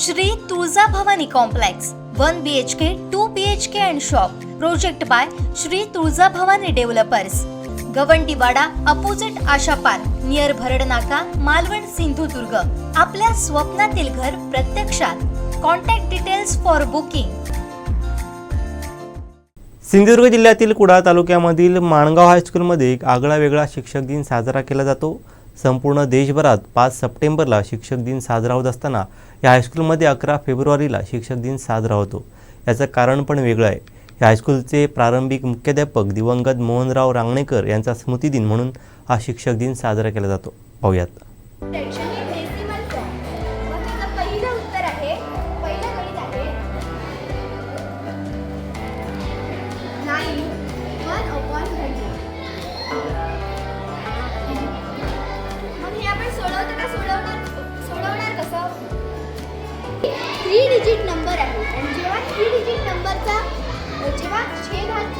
Shri Tulja Bhavani complex one B H K two B H K and shop project by Shri Tulja Bhavani developers Gavandiwada opposite Asha park near Bharad Naka Malvan Sindhudurg. आपल्या स्वप्नातील घर प्रत्यक्षात. Contact details for booking Sindhudurg जिल्ह्यातील कुडाळ तालुक्यामधील माणगाव हायस्कूलमध्ये एक आगळा वेगळा शिक्षक दिन साजरा केला जातो. संपूर्ण देशभरात पाच सप्टेंबरला शिक्षक दिन साजरा होत असताना या हायस्कूलमध्ये अकरा फेब्रुवारीला शिक्षक दिन साजरा होतो. याचं कारण पण वेगळं आहे. या हायस्कूलचे प्रारंभिक मुख्याध्यापक दिवंगत मोहनराव रांगणेकर यांचा स्मृतिदिन म्हणून हा शिक्षक दिन साजरा केला जातो. पाहूयात.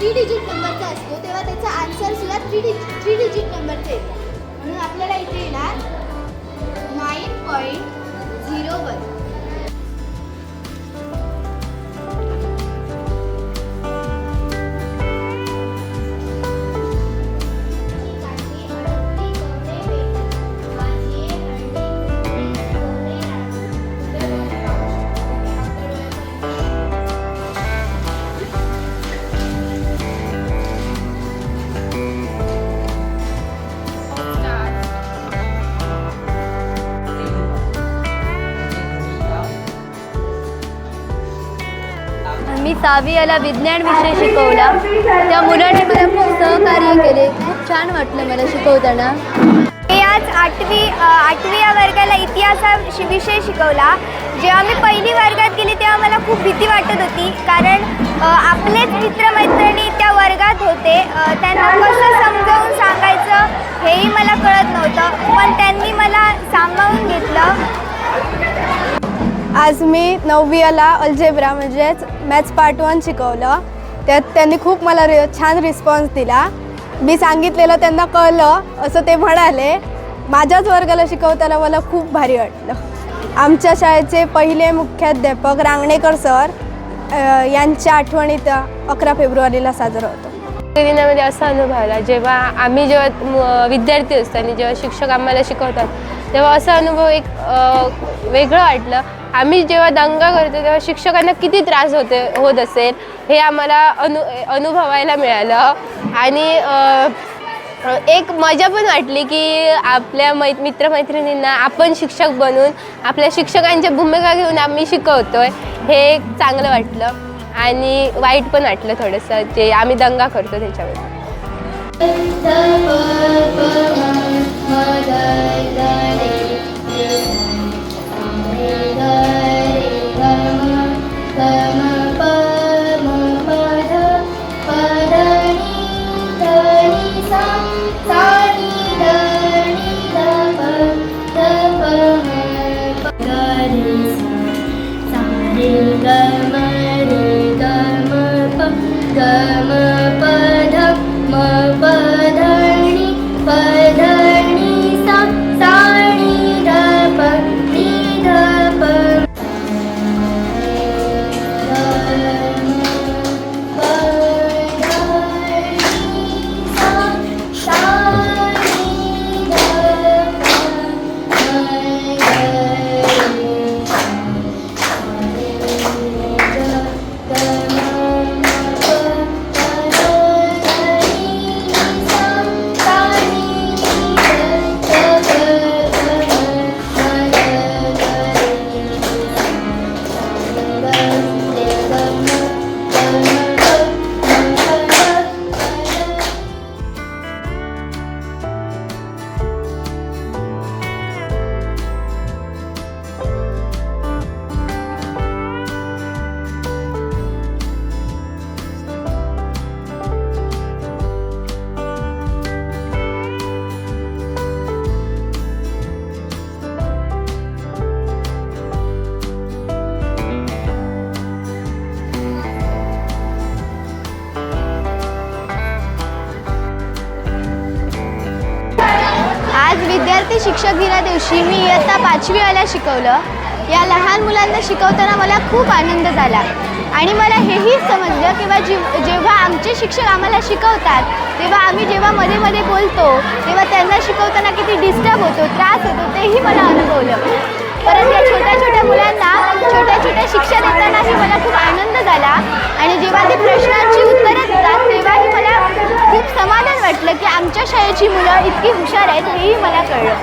थ्री डिजिट नंबरचा असतो तेव्हा त्याचा आन्सर सुद्धा थ्री डिज थ्री डिजिट नंबरचा येतो. म्हणून आपल्याला इथे येणार नाईन पॉईंट झिरो वन मी सहावी याला विज्ञान विषय शिकवला. त्या मुलाने मला खूप सहकार्य केले. खूप छान वाटलं मला शिकवताना. मी आज आठवी आठवी या वर्गाला इतिहासा विषय शिकवला. जेव्हा मी पहिली वर्गात गेली तेव्हा मला खूप भीती वाटत होती. कारण आपलेच मित्रमैत्रिणी त्या वर्गात होते. त्यांना कसं समजावून मी नववीला अल्जेब्रा म्हणजेच मॅथ्स पार्ट वन शिकवलं. त्यात त्यांनी खूप मला रि छान रिस्पॉन्स दिला. मी सांगितलेलं त्यांना कळलं असं ते म्हणाले. माझ्याच वर्गाला शिकवताना मला खूप भारी वाटलं. आमच्या शाळेचे पहिले मुख्याध्यापक रांगणेकर सर यांच्या आठवणीत अकरा फेब्रुवारीला साजरा होतो. दिनामध्ये असा अनुभव आला जेव्हा आम्ही जेव्हा विद्यार्थी असतो आणि जेव्हा शिक्षक आम्हाला शिकवतात तेव्हा असा अनुभव एक वेगळं वाटलं. आम्ही जेव्हा दंगा करतो तेव्हा शिक्षकांना किती त्रास होते होत असेल हे आम्हाला अनु अनुभवायला मिळालं. आणि एक मजा पण वाटली की आपल्या मै मित्रमैत्रिणींना आपण शिक्षक बनून आपल्या शिक्षकांच्या भूमिका घेऊन आम्ही शिकवतोय हे एक चांगलं वाटलं. आणि वाईट पण वाटलं थोडंसं जे आम्ही दंगा करतो त्याच्यावर आज विद्यार्थी शिक्षक दिना दिवशी मी इयत्ता पाचवीवाला शिकवलं. या लहान मुलांना शिकवताना मला खूप आनंद झाला. आणि मला हेही समजलं किंवा जीव जेव्हा आमचे शिक्षक आम्हाला शिकवतात तेव्हा आम्ही जेव्हा मध्ये मध्ये बोलतो तेव्हा त्यांना शिकवताना किती डिस्टर्ब होतो त्रास होतो तेही मला अनुभवलं. परत या छोट्या छोट्या मुलांना छोट्या छोट्या शिक्षा देतानाही मला खूप आनंद झाला. आणि जेव्हा ते प्रश्नांची उत्तरं देतात तेव्हाही मला खूप समाधान वाटलं की आमच्या शाळेची मुलं इतकी हुशार आहेत हेही मला कळलं.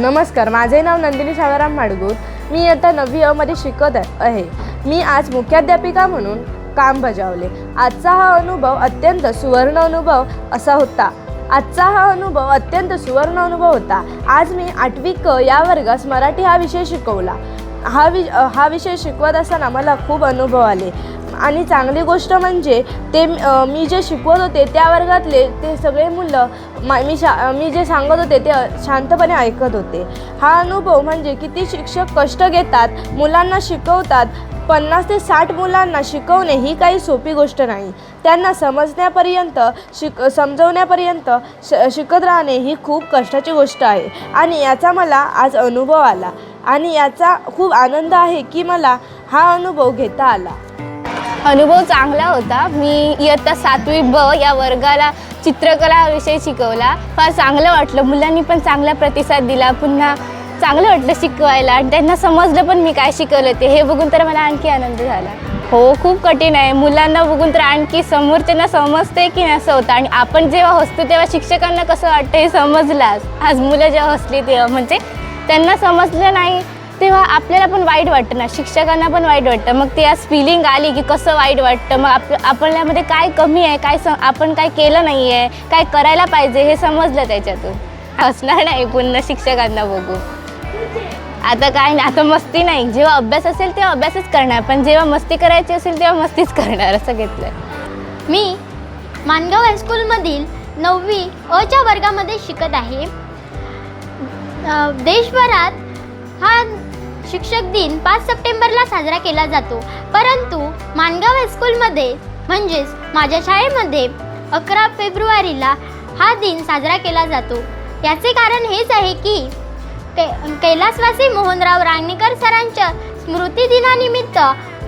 नमस्कार माझे नाव नंदिनी शाळाराम माडगूळ. मी आता नववी अमध्ये शिकत आहे. मी आज मुख्याध्यापिका म्हणून काम बजावले. आजचा हा अनुभव अत्यंत सुवर्ण अनुभव असा होता. आजचा हा अनुभव अत्यंत सुवर्ण अनुभव होता. आज मी आठवी क या वर्गास मराठी हा विषय शिकवला. हा वि हा विषय शिकवत असताना मला खूप अनुभव आले. आणि चांगली गोष्ट म्हणजे ते मी जे शिकवत होते त्या वर्गातले ते सगळे मुलं मा मी शा मी जे सांगत होते ते शांतपणे ऐकत होते. हा अनुभव म्हणजे किती शिक्षक कष्ट घेतात मुलांना शिकवतात पन्नास ते साठ मुलांना शिकवणे ही काही सोपी गोष्ट नाही. त्यांना समजण्यापर्यंत शिक समजवण्यापर्यंत श शिकत राहणे ही खूप कष्टाची गोष्ट आहे. आणि याचा मला आज अनुभव आला. आणि याचा खूप आनंद आहे की मला हा अनुभव घेता आला. अनुभव चांगला होता. मी इयत्ता सातवी ब या वर्गाला चित्रकला विषय शिकवला. फार चांगलं वाटलं. मुलांनी पण चांगला प्रतिसाद दिला. पुन्हा चांगलं वाटलं शिकवायला आणि त्यांना समजलं पण मी काय शिकवलं ते. हे बघून तर मला आणखी आनंद झाला. हो खूप कठीण आहे. मुलांना बघून तर आणखी समोरच्यांना समजते की नाही असं होतं. आणि आपण जेव्हा हसतो तेव्हा शिक्षकांना कसं वाटतं हे समजलाच आज मुलं जेव्हा हसली तेव्हा म्हणजे त्यांना समजलं नाही तेव्हा आपल्याला पण वाईट वाटतं ना. शिक्षकांना पण वाईट वाटतं. मग ती आज फिलिंग आली की कसं वाईट वाटतं? मग आप आपल्यामध्ये काय कमी आहे? काय स आपण काय केलं नाही आहे काय करायला पाहिजे? हे समजलं त्याच्यातून. हसणार नाही पुन्हा शिक्षकांना बघू आता काय नाही आता मस्ती नाही. जेव्हा अभ्यास असेल तेव्हा अभ्यासच करणार पण जेव्हा मस्ती करायची असेल तेव्हा मस्तीच करणार असं घेतलं मी मानगाव हायस्कूलमधील नववी अच्या वर्गामध्ये शिकत आहे. देशभरात हा शिक्षक दिन पाच सप्टेंबरला साजरा केला जातो. परंतु मानगाव हायस्कूलमध्ये म्हणजेच माझ्या शाळेमध्ये अकरा फेब्रुवारीला हा दिन साजरा केला जातो. याचे कारण हेच आहे की कै कैलासवासी मोहनराव रांगणेकर सरांच्या स्मृती दिनानिमित्त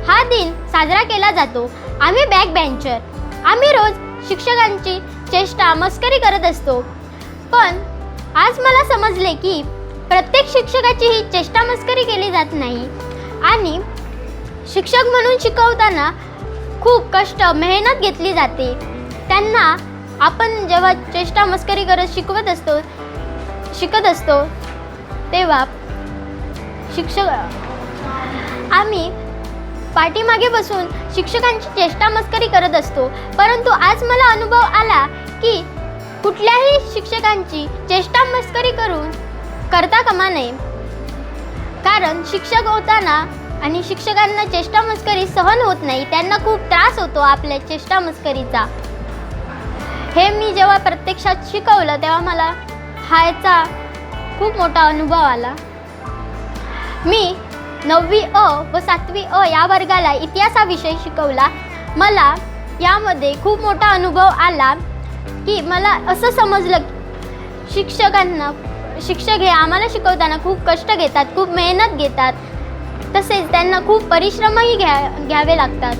हा दिन साजरा केला जातो. आम्ही बॅक बेंचर आम्ही रोज शिक्षकांची चेष्टा मस्करी करत असतो. पण आज मला समजले की प्रत्येक शिक्षकाची ही चेष्टा मस्करी केली जात नाही. आणि शिक्षक म्हणून शिकवताना खूप कष्ट मेहनत घेतली जाते. त्यांना आपण जेव्हा चेष्टा मस्करी करत शिकवत असतो शिकत असतो तेव्हा शिक्षक आम्ही पाठीमागे बसून शिक्षकांची चेष्टा मस्करी करत असतो. परंतु आज मला अनुभव आला की कुठल्याही शिक्षकांची चेष्टा मस्करी करून करता कामा नये. कारण शिक्षक होताना आणि शिक्षकांना चेष्टा मस्करी सहन होत नाही त्यांना खूप त्रास होतो आपल्या चेष्टा मस्करीचा. हे मी जेव्हा प्रत्यक्षात शिकवलं तेव्हा मला हायचा खूप मोठा अनुभव आला. मी नववी अ व सातवी अ या वर्गाला इतिहास हा विषय शिकवला. मला यामध्ये खूप मोठा अनुभव आला की मला असं समजलं शिक्षकांना शिक्षक हे आम्हाला शिकवताना खूप कष्ट घेतात खूप मेहनत घेतात. तसेच त्यांना खूप परिश्रमही घ्या घ्यावे लागतात.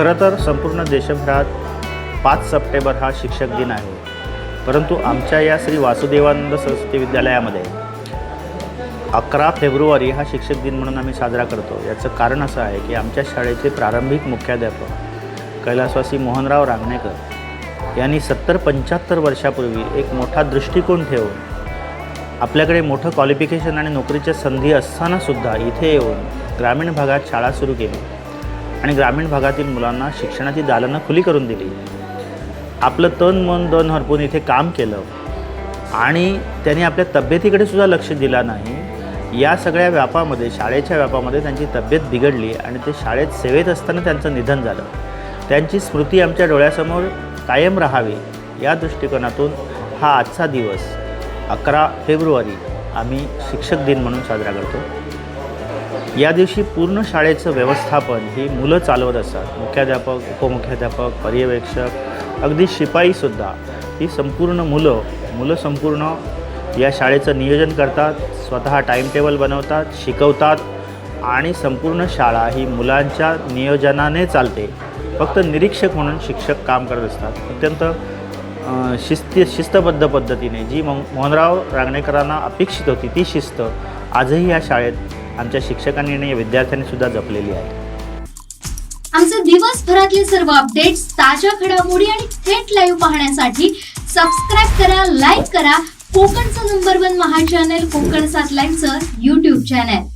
खरं तर संपूर्ण देशभरात पाच सप्टेंबर हा शिक्षक दिन आहे. परंतु आमच्या या श्री वासुदेवानंद सरस्वती विद्यालयामध्ये अकरा फेब्रुवारी हा शिक्षक दिन म्हणून आम्ही साजरा करतो. याचं कारण असं आहे की आमच्या शाळेचे प्रारंभिक मुख्याध्यापक कैलासवासी मोहनराव रांगणेकर यांनी सत्तर पंच्याहत्तर वर्षापूर्वी एक मोठा दृष्टिकोन ठेवून आपल्याकडे मोठं क्वालिफिकेशन आणि नोकरीच्या संधी असतानासुद्धा इथे येऊन ग्रामीण भागात शाळा सुरू केली. आणि ग्रामीण भागातील मुलांना शिक्षणाची दालनं खुली करून दिली. आपलं तन मन दन हरपून इथे काम केलं. आणि त्यांनी आपल्या तब्येतीकडे सुद्धा लक्ष दिला नाही. या सगळ्या व्यापामध्ये शाळेच्या व्यापामध्ये त्यांची तब्येत बिघडली आणि ते शाळेत सेवेत असताना त्यांचं निधन झालं. त्यांची स्मृती आमच्या डोळ्यासमोर कायम राहावी या दृष्टिकोनातून हा आजचा दिवस अकरा फेब्रुवारी आम्ही शिक्षक दिन म्हणून साजरा करतो. या दिवशी पूर्ण शाळेचं व्यवस्थापन ही मुलं चालवत असतात. मुख्याध्यापक उपमुख्याध्यापक पर्यवेक्षक अगदी शिपाईसुद्धा ही संपूर्ण मुलं मुलं संपूर्ण या शाळेचं नियोजन करतात स्वतः टाईमटेबल बनवतात शिकवतात आणि संपूर्ण शाळा ही मुलांच्या नियोजनाने चालते. फक्त निरीक्षक म्हणून शिक्षक काम करत असतात. अत्यंत शिस्त शिस्ती शिस्तबद्ध पद्धतीने. जी मो मोहनराव रांगणेकरांना अपेक्षित होती ती शिस्त आजही या शाळेत आमच्या शिक्षकांनी आणि विद्यार्थ्यांनी सुद्धा जपलेली आहे. आमचे दिवसभरातले सर्व अपडेट्स ताज्या घडामोडी आणि थेट लाईव्ह पाहण्यासाठी सबस्क्राईब करा लाईक करा. कोकणचं नंबर वन महा चॅनल कोकण सात लाईव्हचं युट्यूब चॅनल